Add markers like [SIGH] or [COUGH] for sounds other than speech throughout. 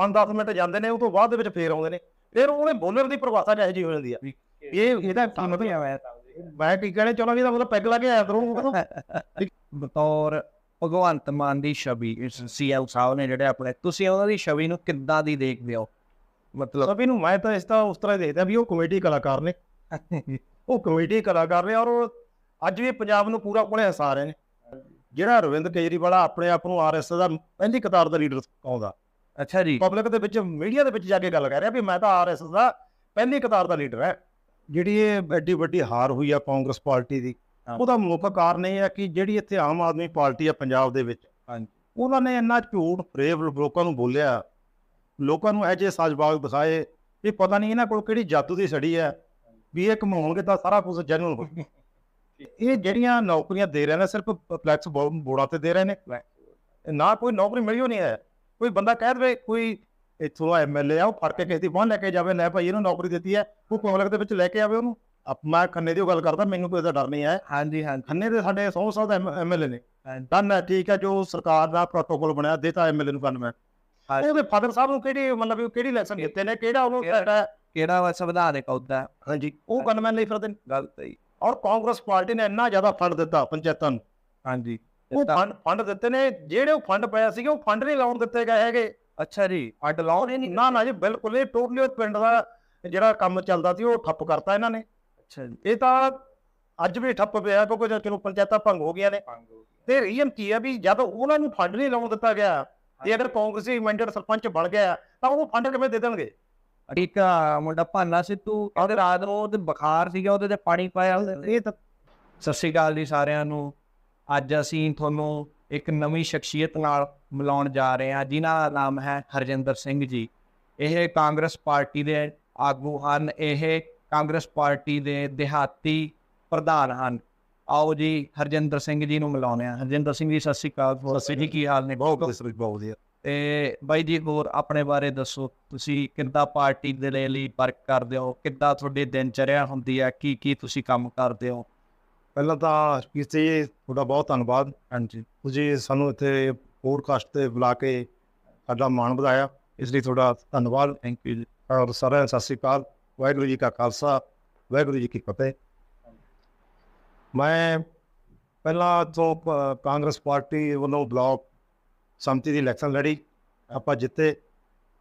5-10 minute ਜਾਂਦੇ ਨੇ ਉਹ ਤੋਂ ਬਾਅਦ ਦੇ ਵਿੱਚ ਫੇਰ ਆਉਂਦੇ ਨੇ। ਫਿਰ ਉਹਨੇ ਬੋਲਰ ਦੀ ਪਰਿਭਾਸ਼ਾ ਜਿਹੋ ਹੋ ਜਾਂਦੀ ਆ। ਇਹ ਇਹਦਾ ਕੀ ਮਤਲਬ? ਮੈਂ ਕੀ ਕਹਿਣਾ ਚਾਹੁੰਦਾ ਵੀ ਇਹਦਾ ਮਤਲਬ ਪੈਗ ਲਾ ਕੇ ਆਇਆ ਕਰੂੰ ਬਤੌਰ ਭਗਵੰਤ ਮਾਨ ਦੀ ਛਵੀ ਸੀਐਲ ਸਾਹਿਬ ਨੇ ਜਿਹੜੇ ਆਪਣੇ ਤੁਸੀਂ ਉਹਨਾਂ ਦੀ ਛਵੀ ਨੂੰ ਕਿੱਦਾਂ ਦੀ ਦੇਖਦੇ ਹੋ? ਮਤਲਬ ਸਭੀ ਨੂੰ ਮੈਂ ਤਾਂ ਇਸ ਤਾਂ ਉਸ ਤਰ੍ਹਾਂ ਦੇਖਦਾ ਵੀ ਉਹ ਕਮੇਡੀ ਕਲਾਕਾਰ ਨੇ। ਉਹ ਕਮੇਡੀ ਕਲਾਕਾਰ ਨੇ ਔਰ ਅੱਜ ਵੀ ਪੰਜਾਬ ਨੂੰ ਪੂਰਾ ਕੋਲੇ ਹਸਾ ਰਹੇ ਨੇ। ਜਿਹੜਾ ਅਰਵਿੰਦ ਕੇਜਰੀਵਾਲ ਆਪਣੇ ਆਪ ਨੂੰ ਆਰਐਸ ਦਾ ਪਹਿਲੀ ਕਤਾਰ ਦਾ ਲੀਡਰ ਕਹਾਉਂਦਾ ਅੱਛਾ ਜੀ। ਪਬਲਿਕ ਦੇ ਵਿੱਚ ਮੀਡੀਆ ਦੇ ਵਿੱਚ ਜਾ ਕੇ ਗੱਲ ਕਰ ਰਿਹਾ ਵੀ ਮੈਂ ਤਾਂ ਆਰਐਸ ਦਾ ਪਹਿਲੀ ਕਤਾਰ ਦਾ ਲੀਡਰ ਹੈ। ਜਿਹੜੀ ਇਹ ਐਡੀ ਵੱਡੀ ਹਾਰ ਹੋਈ ਆ ਕਾਂਗਰਸ ਪਾਰਟੀ ਦੀ। ਉਹਦਾ ਮੁੱਖ ਕਾਰਨ ਇਹ ਹੈ ਕਿ ਜਿਹੜੀ ਇੱਥੇ ਆਮ ਆਦਮੀ ਪਾਰਟੀ ਆ ਪੰਜਾਬ ਦੇ ਵਿੱਚ ਹਾਂਜੀ। ਉਹਨਾਂ ਨੇ ਇੰਨਾ ਝੂਠ ਫਰੇਬ ਲੋਕਾਂ ਨੂੰ ਬੋਲਿਆ ਲੋਕਾਂ ਨੂੰ ਐਜੇ ਸਾਜਬਾਗ ਦਿਖਾਏ ਵੀ ਪਤਾ ਨਹੀਂ ਇਹਨਾਂ ਕੋਲ ਕਿਹੜੀ ਜਾਦੂ ਦੀ ਛੜੀ ਹੈ ਵੀ ਇਹ ਕਮਾਉਣਗੇ ਤਾਂ ਸਾਰਾ ਕੁਝ ਜੈਨੂਨ ਹੋ [LAUGHS] ਇਹ ਜਿਹੜੀਆਂ ਨੌਕਰੀਆਂ ਦੇ ਰਹੇ ਨੇ ਸਿਰਫ ਫਲੈਕਸ ਬੋਰਡਾਂ ਤੇ ਦੇ ਰਹੇ ਨੇ। ਨਾ ਕੋਈ ਨੌਕਰੀ ਮਿਲੀ ਨਹੀਂ ਹੈ। ਕੋਈ ਬੰਦਾ ਕਹਿ ਦੇਵੇ ਕੋਈ ਇੱਥੋਂ ਐਮਐਲਏ ਆ ਉਹ ਫੜ ਕੇ ਕਿਸੇ ਦੀ ਬਾਂਹ ਲੈ ਕੇ ਜਾਵੇ ਲੈ ਭਾਈ ਇਹਨੂੰ ਨੌਕਰੀ ਦਿੱਤੀ ਹੈ ਉਹ ਪਬਲਿਕ ਦੇ ਵਿੱਚ ਲੈ ਕੇ ਆਵੇ ਉਹਨੂੰ। ਮੈਂ ਖੰਨੇ ਦੀ ਉਹ ਗੱਲ ਕਰਦਾ ਮੈਨੂੰ ਕੋਈ ਇਹਦਾ ਡਰ ਨਹੀਂ ਹੈ। ਹਾਂਜੀ ਹਾਂਜੀ। ਖੰਨੇ ਦੇ ਸਾਡੇ 100 ਸਾਲ ਦਾ ਐਮਐਲਏ ਨੇ। ਡਨ ਹੈ ਠੀਕ ਹੈ ਜੋ ਸਰਕਾਰ ਦਾ ਪ੍ਰੋਟੋਕੋਲ ਬਣਿਆ ਦੇਤਾ ਐਮਐਲਏ ਨੂੰ ਕਰਨ ਮੈਂ। ਉਹਦੇ ਫਾਦਰ ਸਾਹਿਬ ਨੂੰ ਕਿਹੜੀ ਮਤਲਬ ਕਿਹੜੀ ਲੈਸਨ ਦਿੱਤੇ ਨੇ ਕਿਹੜਾ ਉਹਨੂੰ ਕਿਹੜਾ- ਵਾ ਸੰਵਿਧਾਨਿਕ ਅਹੁਦਾ? ਹਾਂਜੀ ਉਹ ਗਨਮੈਨ ਲਈ ਫਿਰਦੇ ਨੇ। ਗਲਤ ਹੈ ਔਰ ਕਾਂਗਰਸ ਪਾਰਟੀ ਨੇ ਇੰਨਾ ਜ਼ਿਆਦਾ ਫੰਡ ਦਿੱਤਾ ਪੰਚਾਇਤਾਂ ਨੂੰ। ਹਾਂਜੀ। ਉਹ ਫੰਡ ਫੰਡ ਦਿੱਤੇ ਨੇ ਜਿਹੜੇ ਉਹ ਫੰਡ ਪਿਆ ਸੀਗੇ ਉਹ ਫੰਡ ਨਹੀਂ ਲਾਉਣ ਦਿੱਤੇ ਗਏ ਹੈਗੇ। ਅੱਛਾ ਜੀ। ਫੰਡ ਲਾਉਣ ਨਹੀਂ ਨਾ ਨਾ ਜੀ ਬਿਲਕੁਲ ਇਹ ਟੋਟਲੀ ਪਿੰਡ ਦਾ ਜਿਹੜਾ ਕੰਮ ਚੱਲਦਾ ਸੀ ਉਹ ਠੱਪ ਕਰਤਾ ਇਹਨਾਂ ਨੇ। ਅੱਛਾ ਜੀ। ਇਹ ਤਾਂ ਅੱਜ ਵੀ ਠੱਪ ਪਿਆ ਕਿਉਂਕਿ ਜਦ ਚਲੋ ਪੰਚਾਇਤਾਂ ਭੰਗ ਹੋ ਗਈਆਂ ਨੇ। ਤੇ ਰੀਜ਼ਨ ਕੀ ਹੈ ਵੀ ਜਦ ਉਹਨਾਂ ਨੂੰ ਫੰਡ ਨਹੀਂ ਲਾਉਣ ਦਿੱਤਾ ਗਿਆ ਤੇ ਅਗਰ ਕਾਂਗਰਸੀ ਮੈਂਡੇਟ ਸਰਪੰਚ ਬਣ ਗਿਆ ਤਾਂ ਉਹ ਫੰਡ ਕਿਵੇਂ ਦੇ ਦੇਣਗੇ? ਇੱਕ ਆ ਮੁੰਡਾ ਭਾਨਾ ਸਿੱਧੂ ਉਹਦੇ ਰਾਤ ਨੂੰ ਬੁਖਾਰ ਸੀਗਾ ਉਹਦੇ ਤੇ ਪਾਣੀ ਪਾਇਆ। ਇਹ ਤਾਂ ਸਤਿ ਸ਼੍ਰੀ ਅਕਾਲ ਜੀ ਸਾਰਿਆਂ ਨੂੰ। ਅੱਜ ਅਸੀਂ ਤੁਹਾਨੂੰ ਇੱਕ ਨਵੀਂ ਸ਼ਖਸੀਅਤ ਨਾਲ ਮਿਲਾਉਣ ਜਾ ਰਹੇ ਹਾਂ ਜਿਨ੍ਹਾਂ ਦਾ ਨਾਮ ਹੈ ਹਰਜਿੰਦਰ ਸਿੰਘ ਜੀ। ਇਹ ਕਾਂਗਰਸ ਪਾਰਟੀ ਦੇ ਆਗੂ ਹਨ। ਇਹ ਕਾਂਗਰਸ ਪਾਰਟੀ ਦੇ ਦਿਹਾਤੀ ਪ੍ਰਧਾਨ ਹਨ। ਆਓ ਜੀ ਹਰਜਿੰਦਰ ਸਿੰਘ ਜੀ ਨੂੰ ਮਿਲਾਉਂਦੇ ਹਾਂ। ਹਰਜਿੰਦਰ ਸਿੰਘ ਜੀ ਸਤਿ ਸ਼੍ਰੀ ਅਕਾਲ। ਜੀ ਕੀ ਹਾਲ ਨੇ? ਬਹੁਤ ਬਹੁਤ ਬਹੁਤ ਵਧੀਆ। ਤੇ ਬਾਈ ਜੀ ਹੋਰ ਆਪਣੇ ਬਾਰੇ ਦੱਸੋ। ਤੁਸੀਂ ਕਿੱਦਾਂ ਪਾਰਟੀ ਦੇ ਲਈ- ਵਰਕ ਕਰਦੇ ਹੋ? ਕਿੱਦਾਂ ਤੁਹਾਡੀ ਦਿਨਚਰਿਆ ਹੁੰਦੀ ਹੈ? ਕੀ ਕੀ ਤੁਸੀਂ ਕੰਮ ਕਰਦੇ ਹੋ? ਪਹਿਲਾਂ ਤਾਂ ਕਿਸੇ ਤੁਹਾਡਾ ਬਹੁਤ ਧੰਨਵਾਦ। ਹਾਂਜੀ। ਤੁਸੀਂ ਸਾਨੂੰ ਇੱਥੇ ਪੋਡਕਾਸਟ ਤੇ ਬੁਲਾ ਕੇ ਸਾਡਾ ਮਾਣ ਵਧਾਇਆ। ਇਸ ਲਈ ਤੁਹਾਡਾ ਧੰਨਵਾਦ। ਥੈਂਕ ਯੂ ਜੀ। ਔਰ ਸਾਰਿਆਂ ਸਤਿ ਸ੍ਰੀ ਅਕਾਲ। ਵਾਹਿਗੁਰੂ ਜੀ ਕਾ ਖਾਲਸਾ ਵਾਹਿਗੁਰੂ ਜੀ ਕੀ ਫਤਿਹ। ਮੈਂ ਪਹਿਲਾਂ ਤੋਂ ਕਾਂਗਰਸ ਪਾਰਟੀ ਵੱਲੋਂ ਬਲਾਕ ਸੰਮਤੀ ਦੀ ਇਲੈਕਸ਼ਨ ਲੜੀ। ਆਪਾਂ ਜਿੱਤੇ।